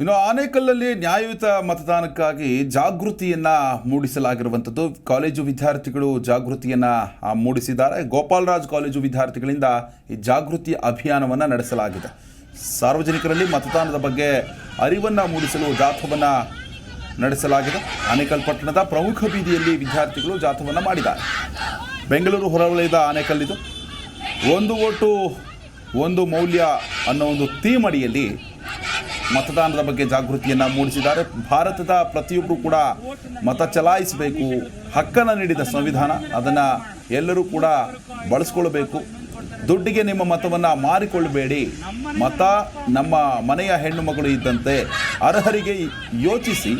ಇನ್ನು ಆನೇಕಲ್ಲಲ್ಲಿ ನ್ಯಾಯಯುತ ಮತದಾನಕ್ಕಾಗಿ ಜಾಗೃತಿಯನ್ನ ಮೂಡಿಸಲಾಗಿರುವಂಥದ್ದು. ಕಾಲೇಜು ವಿದ್ಯಾರ್ಥಿಗಳು ಜಾಗೃತಿಯನ್ನ ಮೂಡಿಸಿದ್ದಾರೆ. ಗೋಪಾಲರಾಜ್ ಕಾಲೇಜು ವಿದ್ಯಾರ್ಥಿಗಳಿಂದ ಈ ಜಾಗೃತಿ ಅಭಿಯಾನವನ್ನು ನಡೆಸಲಾಗಿದೆ. ಸಾರ್ವಜನಿಕರಲ್ಲಿ ಮತದಾನದ ಬಗ್ಗೆ ಅರಿವನ್ನು ಮೂಡಿಸಲು ಜಾಥವನ್ನು ನಡೆಸಲಾಗಿದೆ. ಆನೇಕಲ್ ಪಟ್ಟಣದ ಪ್ರಮುಖ ಬೀದಿಯಲ್ಲಿ ವಿದ್ಯಾರ್ಥಿಗಳು ಜಾಥವನ್ನು ಮಾಡಿದ್ದಾರೆ. ಬೆಂಗಳೂರು ಹೊರವಲಯದ ಆನೇಕಲ್ಲಿದು ಒಂದು ಓಟು, ಒಂದು ಮೌಲ್ಯ ಅನ್ನೋ ಒಂದು ಥೀಮ್ ಅಡಿಯಲ್ಲಿ ಮತದಾನದ ಬಗ್ಗೆ ಜಾಗೃತಿಯನ್ನು ಮೂಡಿಸಿದ್ದಾರೆ. ಭಾರತದ ಪ್ರತಿಯೊಬ್ಬರು ಕೂಡ ಮತ ಚಲಾಯಿಸಬೇಕು, ಹಕ್ಕನ್ನು ನೀಡಿದ ಸಂವಿಧಾನ, ಅದನ್ನು ಎಲ್ಲರೂ ಕೂಡ ಬಳಸ್ಕೊಳ್ಬೇಕು. ದುಡ್ಡಿಗೆ ನಿಮ್ಮ ಮತವನ್ನು ಮಾರಿಕೊಳ್ಳಬೇಡಿ. ಮತ ನಮ್ಮ ಮನೆಯ ಹೆಣ್ಣು ಮಗಳು ಇದ್ದಂತೆ ಅರ್ಹರಿಗೆ ಯೋಚಿಸಿ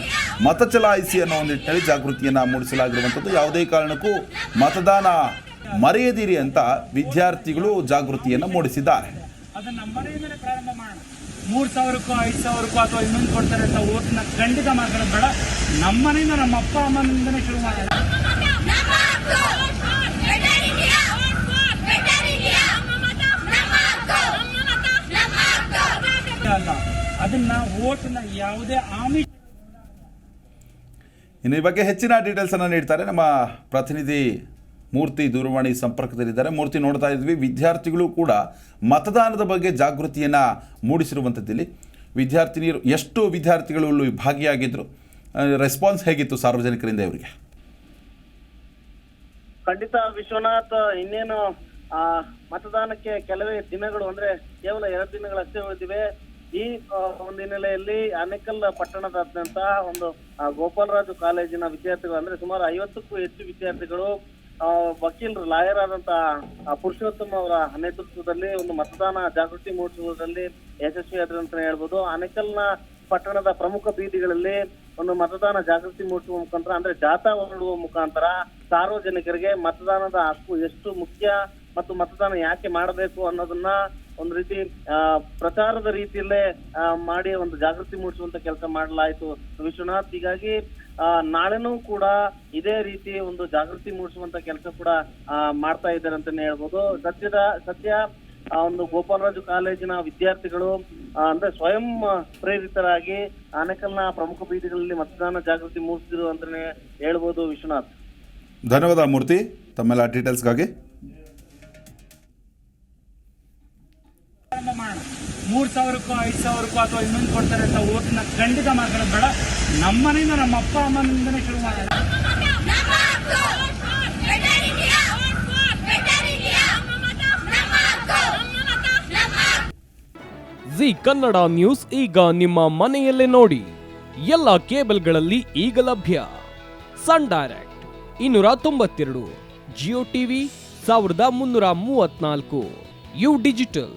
ಮತ ಚಲಾಯಿಸಿ ಅನ್ನೋ ಒಂದು ನಿಟ್ಟಿನಲ್ಲಿ ಜಾಗೃತಿಯನ್ನು ಮೂಡಿಸಲಾಗಿರುವಂಥದ್ದು. ಯಾವುದೇ ಕಾರಣಕ್ಕೂ ಮತದಾನ ಮರೆಯದಿರಿ ಅಂತ ವಿದ್ಯಾರ್ಥಿಗಳು ಜಾಗೃತಿಯನ್ನು ಮೂಡಿಸಿದ್ದಾರೆ. ಮೂರ್ ಸಾವಿರಕ್ಕೋ, ಐದು ಸಾವಿರಕ್ಕೋ ಅಥವಾ ಇನ್ನೊಂದು ಕೊಡ್ತಾರೆ ಅಂತ ಓಟ್ನ ಖಂಡಿತ ಮಾತಾಡೋದು ಬೇಡ. ನಮ್ಮ ಮನೆಯಿಂದ ನಮ್ಮ ಅಪ್ಪ ಅಮ್ಮನಿಂದನೇ ಶುರು ಮಾಡೋಣ ಅದನ್ನ ಓಟ್ನ ಯಾವುದೇ ಆಮಿಷ ಇನ್ನು ಈ ಬಗ್ಗೆ ಹೆಚ್ಚಿನ ಡೀಟೇಲ್ಸ್ ಅನ್ನು ನೀಡ್ತಾರೆ ನಮ್ಮ ಪ್ರತಿನಿಧಿ ಮೂರ್ತಿ ದೂರವಾಣಿ ಸಂಪರ್ಕದಲ್ಲಿದ್ದಾರೆ. ಮೂರ್ತಿ ನೋಡ್ತಾ ಇದ್ವಿ. ವಿದ್ಯಾರ್ಥಿಗಳು ಕೂಡ ಮತದಾನದ ಬಗ್ಗೆ ಜಾಗೃತಿಯನ್ನು ಮೂಡಿಸಿರುವಂಥದ್ದಿಲ್ಲಿ. ವಿದ್ಯಾರ್ಥಿನಿಯರು ಎಷ್ಟು ವಿದ್ಯಾರ್ಥಿಗಳು ಭಾಗಿಯಾಗಿದ್ದರು ರೆಸ್ಪಾನ್ಸ್ ಹೇಗಿತ್ತು ಸಾರ್ವಜನಿಕರಿಂದ ಇವರಿಗೆ? ಖಂಡಿತ ವಿಶ್ವನಾಥ್, ಇನ್ನೇನು ಮತದಾನಕ್ಕೆ ಕೆಲವೇ ದಿನಗಳು ಅಂದ್ರೆ ಕೇವಲ ಎರಡು ದಿನಗಳಷ್ಟೇ ಉಳಿದಿವೆ. ಈ ಒಂದು ಹಿನ್ನೆಲೆಯಲ್ಲಿ ಅನೇಕಲ್ ಪಟ್ಟಣದಾದ್ಯಂತ ಒಂದು ಗೋಪಾಲರಾಜು ಕಾಲೇಜಿನ ವಿದ್ಯಾರ್ಥಿಗಳು ಅಂದ್ರೆ ಸುಮಾರು ಐವತ್ತಕ್ಕೂ ಹೆಚ್ಚು ವಿದ್ಯಾರ್ಥಿಗಳು ವಕೀಲರು, ಲಾಯರ್ ಆದಂತ ಪುರುಷೋತ್ತಮ ಅವರ ನೇತೃತ್ವದಲ್ಲಿ ಒಂದು ಮತದಾನ ಜಾಗೃತಿ ಮೂಡಿಸುವುದರಲ್ಲಿ ಯಶಸ್ವಿಯಾದ್ರು ಅಂತ ಹೇಳ್ಬೋದು. ಆನೇಕಲ್ನ ಪಟ್ಟಣದ ಪ್ರಮುಖ ಬೀದಿಗಳಲ್ಲಿ ಒಂದು ಮತದಾನ ಜಾಗೃತಿ ಮೂಡಿಸುವ ಮುಖಾಂತರ, ಅಂದ್ರೆ ಜಾಥಾ ಹೊರಡುವ ಮುಖಾಂತರ ಸಾರ್ವಜನಿಕರಿಗೆ ಮತದಾನದ ಹಕ್ಕು ಎಷ್ಟು ಮುಖ್ಯ ಮತ್ತು ಮತದಾನ ಯಾಕೆ ಮಾಡಬೇಕು ಅನ್ನೋದನ್ನ ಒಂದು ರೀತಿ ಪ್ರಚಾರದ ರೀತಿಯಲ್ಲೇ ಮಾಡಿ ಒಂದು ಜಾಗೃತಿ ಮೂಡಿಸುವಂತ ಕೆಲಸ ಮಾಡಲಾಯಿತು ವಿಶ್ವನಾಥ್. ಹೀಗಾಗಿ ನಾಳೆನೂ ಕೂಡ ಇದೇ ರೀತಿ ಒಂದು ಜಾಗೃತಿ ಮೂಡಿಸುವಂತ ಕೆಲಸ ಕೂಡ ಆ, ಮಾಡ್ತಾ ಇದ್ದಾರೆ ಅಂತಾನೆ ಹೇಳ್ಬೋದು. ಸದ್ಯದ ಸದ್ಯ ಆ ಒಂದು ಗೋಪಾಲರಾಜು ಕಾಲೇಜಿನ ವಿದ್ಯಾರ್ಥಿಗಳು ಅಂದ್ರೆ ಸ್ವಯಂ ಪ್ರೇರಿತರಾಗಿ ಆನೇಕಲ್ನ ಪ್ರಮುಖ ಬೀದಿಗಳಲ್ಲಿ ಮತದಾನ ಜಾಗೃತಿ ಮೂಡಿಸಿದ್ರು ಅಂತಾನೆ ಹೇಳ್ಬೋದು ವಿಶ್ವನಾಥ್. ಧನ್ಯವಾದ ಮೂರ್ತಿ ತಮ್ಮೆಲ್ಲ ಡೀಟೇಲ್ಸ್ಗಾಗಿ ಮೂರ್ ಸಾವಿರಕ್ಕೋ, ಐದು ಸಾವಿರಕ್ಕೋ ಅಥವಾ ಇನ್ನೊಂದು ಕೊಡ್ತಾರೆ ಅಂತ ಓಟ್ನ ಖಂಡಿತ ಮಾಡ್ಕೊಳ್ಳೋದು ಬೇಡ. ನಮ್ಮ ಮನೆಯಿಂದ ನಮ್ಮ ಅಪ್ಪ ಅಮ್ಮನಿಂದನೇ ಶುರು ಮಾಡೋಣ ಜಿ ಕನ್ನಡ ನ್ಯೂಸ್ ಈಗ ನಿಮ್ಮ ಮನೆಯಲ್ಲೇ ನೋಡಿ. ಎಲ್ಲ ಕೇಬಲ್ಗಳಲ್ಲಿ ಈಗ ಲಭ್ಯ. ಸನ್ ಡೈರೆಕ್ಟ್ ಇನ್ನೂರ ತೊಂಬತ್ತೆರಡು, ಜಿಯೋ ಟಿವಿ ಸಾವಿರದ ಮುನ್ನೂರ ಮೂವತ್ನಾಲ್ಕು, ಯು ಡಿಜಿಟಲ್.